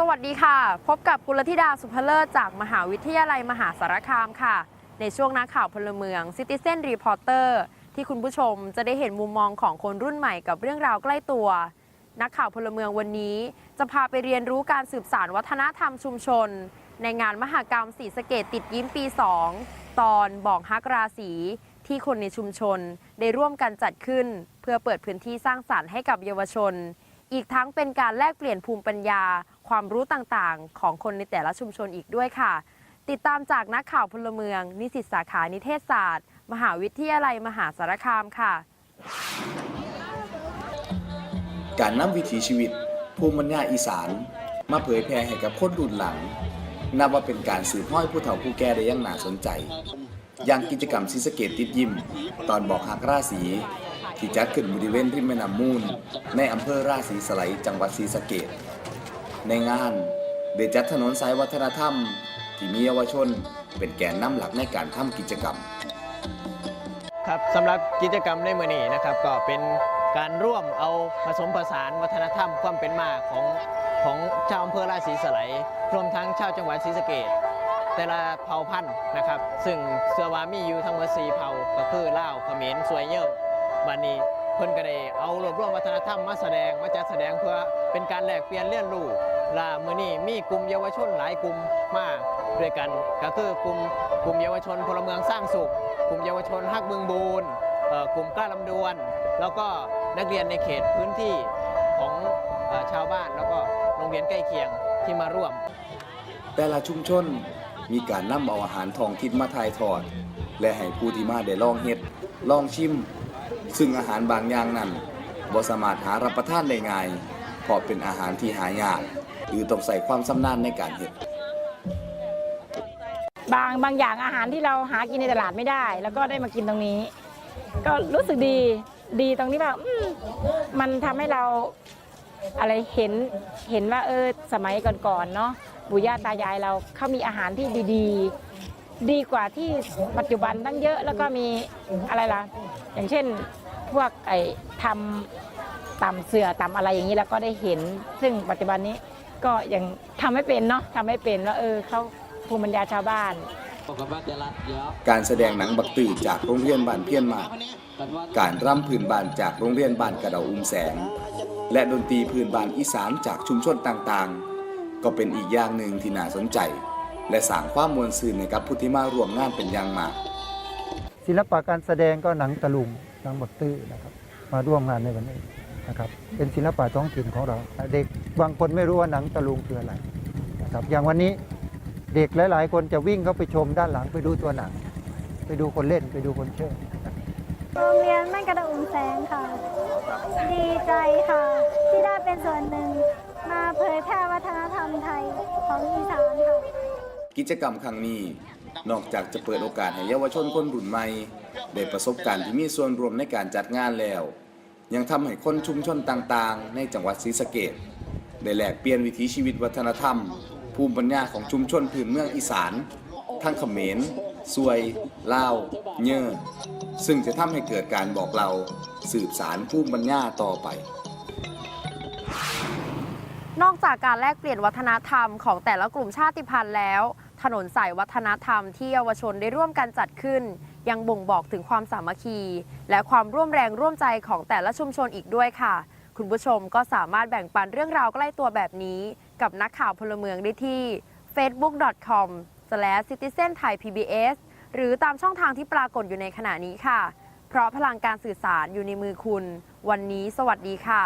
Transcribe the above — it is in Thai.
สวัสดีค่ะ พบกับกุลธิดาสุภเลิศจากมหาวิทยาลัยมหาสารคามค่ะ ในช่วงนักข่าวพลเมือง Citizen Reporter ที่คุณผู้ชมจะได้เห็นมุมมองของคนรุ่นใหม่กับเรื่องราวใกล้ตัว นักข่าวพลเมืองวันนี้ จะพาไปเรียนรู้การสืบสานวัฒนธรรมชุมชน ในงานมหกรรมสีสะเกตติดยิ้มปี 2 ตอนบอกฮักราศีที่คนในชุมชนได้ร่วมกันจัดขึ้น เพื่อเปิดพื้นที่สร้างสรรค์ให้กับเยาวชน อีกทั้งเป็นการแลกเปลี่ยนภูมิปัญญา ความรู้ต่างๆ ของคนในแต่ละชุมชนอีกด้วยค่ะ ติดตามจากนักข่าวพลเมือง นิสิตสาขานิเทศศาสตร์ มหาวิทยาลัยมหาสารคามค่ะ การนำวิถีชีวิต ภูมิปัญญาอีสาน มาเผยแพร่ให้กับคนรุ่นหลัง นับว่าเป็นการสืบห้อยผู้เฒ่าผู้แก่ได้อยังน่าสนใจ อย่างกิจกรรมซีสะเกตติดยิ้ม ตอนบอกหักราศี ที่จัดขึ้นบริเวณริมแม่น้ำมูล ในอำเภอราศีสไลยจังหวัดศรีสะเกดในงานได้จัดถนนสายวัฒนธรรม ที่มีเยาวชน เป็นแกนนำหลักในการทำกิจกรรม ครับสำหรับกิจกรรมในมือนี้นะครับ ก็เป็นการร่วมเอาผสมผสานวัฒนธรรมความเป็นมาของของชาวอำเภอราศีสไลยรวมทั้งชาวจังหวัดศรีสะเกดแต่ละเผ่าพันธุ์นะครับ ซึ่งเสือวามีอยู่ทั้งหมด4เผ่าก็คือลาวเขมรสวยเยิ่ม วันนี้เพิ่นก็ได้เอารวบรวมวัฒนธรรมมาแสดงมาจัดแสดงเพื่อเป็นการแลกเปลี่ยนเรียนรู้และมือนี้มีกลุ่มเยาวชนหลายกลุ่มมาด้วยกัน ก็คือกลุ่มกลุ่มเยาวชนพลเมืองสร้างสุข กลุ่มเยาวชนฮักเมืองบูนกลุ่มกล้าลำดวน แล้วก็นักเรียนในเขตพื้นที่ของอชาวบ้านแล้วก็โรงเรียนใกล้เคียงที่มาร่วม แต่ละชุมชนมีการนำเอาอาหารท้องถิ่นมาถ่ายทอด และให้ผู้ที่มาได้ลองเฮ็ดลองชิม ซึ่งอาหารบางอย่างนั้นบ่สามารถหารับประทานได้ง่ายเพราะเป็นอาหารที่หายากหรือต้องใส่ความชำนาญในการเฮ็ดบางบางอย่างอาหารที่เราหากินในตลาดไม่ได้ แล้วก็ได้มากินตรงนี้ ก็รู้สึกดีดีตรงที่ว่าอืมมันทำให้เราอะไรเห็นเห็นว่าเออสมัยก่อนๆเนาะปู่ย่าตายายเราเขามีอาหารที่ดี ๆ ดีกว่าที่ปัจจุบันตั้งเยอะ แล้วก็มีอะไรล่ะ อย่างเช่นพวกไอ้ทำตำเสือตำอะไรอย่างนี้แล้วก็ได้เห็น ซึ่งปัจจุบันนี้ก็ยังทำไม่เป็นเนาะทำไม่เป็นว่าเออเขาภูมิปัญญาชาวบ้าน การแสดงหนังบักตื่จากโรงเรียนบ้านเพี้ยนมาก การร่ำพื้นบ้านจากโรงเรียนบ้านกระเดาอุ้มแสง และดนตรีพื้นบ้านอีสานจากชุมชนต่างๆ ก็เป็นอีกอย่างหนึ่งที่น่าสนใจ และสร้างความมวลซื่นให้กับผู้ที่มาร่วมงานเป็นอย่างมาก ศิลปะการแสดงก็หนังตะลุงหนังบทตื้อนะครับ มาร่วมงานในวันนี้นะครับเป็นศิลปะท้องถิ่นของเรา เด็กบางคนไม่รู้ว่าหนังตะลุงคืออะไรนะครับอย่างวันนี้เด็กหลาย ๆ คนจะวิ่งเข้าไปชมด้านหลังไปดูตัวหนัง ไปดูคนเล่นไปดูคนเชิดนะครับโรงเรียนบ้านกระดาอุ่มแสงค่ะ ดีใจค่ะ ที่ได้เป็นส่วนหนึ่ง มาเผยแพร่วัฒนธรรมไทยของอีสานค่ะ กิจกรรมครั้งนี้ นอกจากจะเปิดโอกาสให้เยาวชนคนรุ่นใหม่ได้ประสบการณ์ที่มีส่วนรวมในการจัดงานแล้ว ยังทำให้คนชุมชนต่างๆ ในจังหวัดศรีสะเกดได้แลกเปลี่ยนวิถีชีวิตวัฒนธรรม ภูมิปัญญาของชุมชนพื้นเมืองอีสาน ทั้งเขมรซวยลาวเย่อซึ่งจะทำให้เกิดการบอกเราสืบสารภูมิปัญญาต่อไปนอกจากการแลกเปลี่ยนวัฒนธรรมของแต่ละกลุ่มชาติพันธุ์แล้ว ถนนสายวัฒนธรรมที่เยาวชนได้ร่วมกันจัดขึ้น ยังบ่งบอกถึงความสามัคคี และความร่วมแรงร่วมใจของแต่ละชุมชนอีกด้วยค่ะ คุณผู้ชมก็สามารถแบ่งปันเรื่องราวใกล้ตัวแบบนี้ กับนักข่าวพลเมืองได้ที่ facebook.com/citizenthai.pbs หรือตามช่องทางที่ปรากฏอยู่ในขณะนี้ค่ะ เพราะพลังการสื่อสารอยู่ในมือคุณ วันนี้สวัสดีค่ะ